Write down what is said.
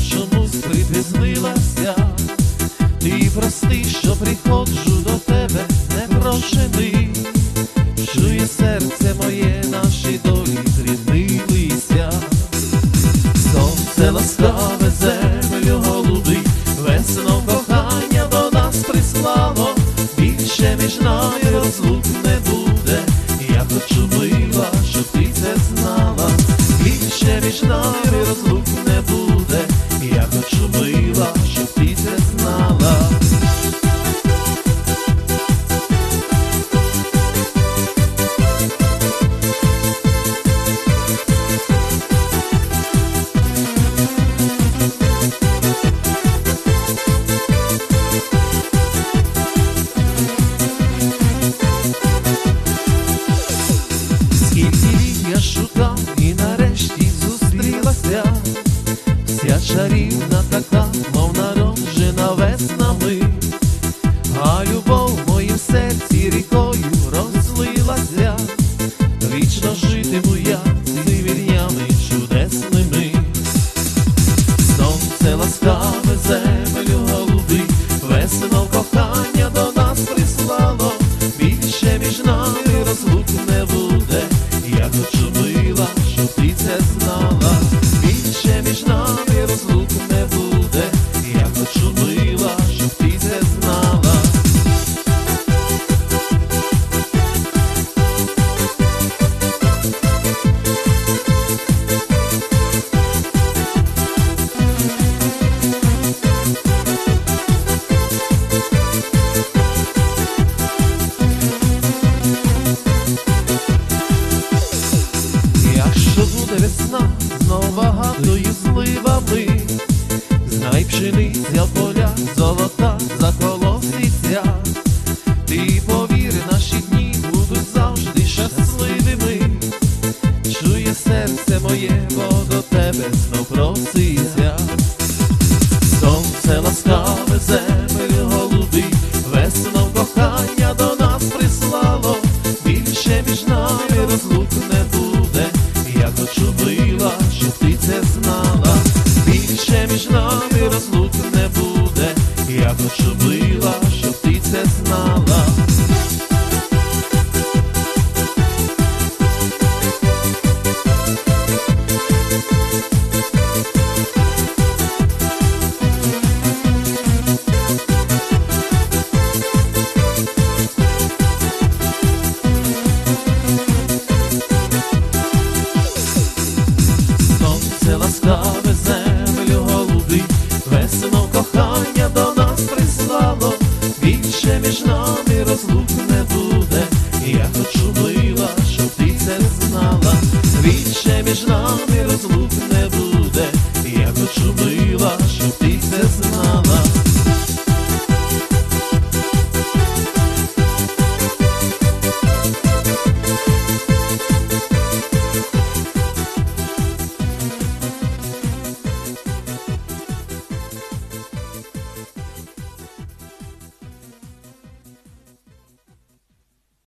нашому скрипі знилася, ти прости, що приходжу до тебе, не прошений. я шукав і нарешті зустрілася, вся чарівна така, мов народжена веснами, а любов в моїм серці рікою розлилася, вічно житиму я з вірнями чудесними, сонце ласкаве Небо до тебе знов проситься, сонце ласкаве землю Krishna